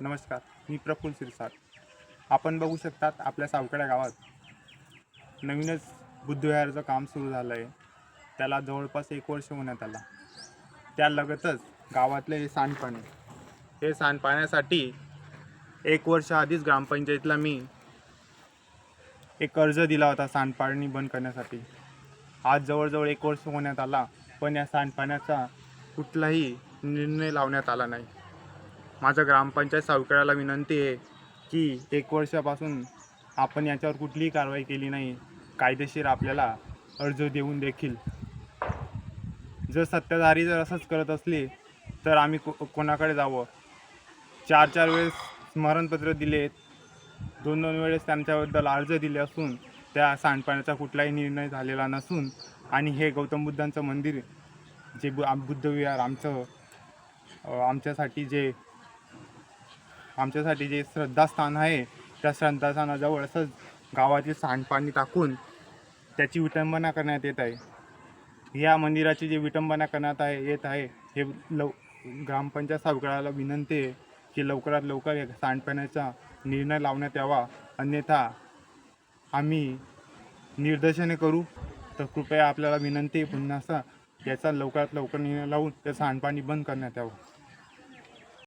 नमस्कार मी प्रफुल्ल सिरसाट. आपण बघू शकतात आपल्या सावकड्या गावात नवीनच बुद्धविहाराचं काम सुरू झालं आहे त्याला जवळपास एक वर्ष होण्यात आला. त्या लगतच गावातले हे सांडपाणी हे सांडपाण्यासाठी एक वर्ष आधीच ग्रामपंचायतीला मी एक अर्ज दिला होता सांडपाणी बंद करण्यासाठी. आज जवळजवळ एक वर्ष होण्यात आला पण या सांडपाण्याचा कुठलाही निर्णय लावण्यात आला नाही. माझं ग्रामपंचायत सावकाराला विनंती आहे की एक वर्षापासून आपण याच्यावर कुठलीही कारवाई केली नाही. कायदेशीर आपल्याला अर्ज देऊन देखील. जर सत्ताधारी जर असंच करत असले तर आम्ही को कोणाकडे जावं? चार चार वेळेस स्मरणपत्र दिलेत दोन दोन वेळेस त्यांच्याबद्दल अर्ज दिले असून त्या सांडपाण्याचा कुठलाही निर्णय झालेला नसून आणि हे गौतम बुद्धांचं मंदिर जे बु बुद्धविहार आमचं आमच्यासाठी जे आमच्यासाठी जे श्रद्धास्थान आहे त्या श्रद्धास्थानाजवळ असंच गावातील सांडपाणी टाकून त्याची विटंबना करण्यात येत आहे. या मंदिराची जी विटंबना करण्यात आहे येत आहे हे लव ग्रामपंचायत सावकाराला विनंती आहे की लवकरात लवकर सांडपाण्याचा निर्णय लावण्यात यावा. अन्यथा आम्ही निर्देशने करू. तर कृपया आपल्याला विनंती आहे पुन्हा असा याचा लवकरात लवकर निर्णय लावून ते सांडपाणी बंद करण्यात यावं.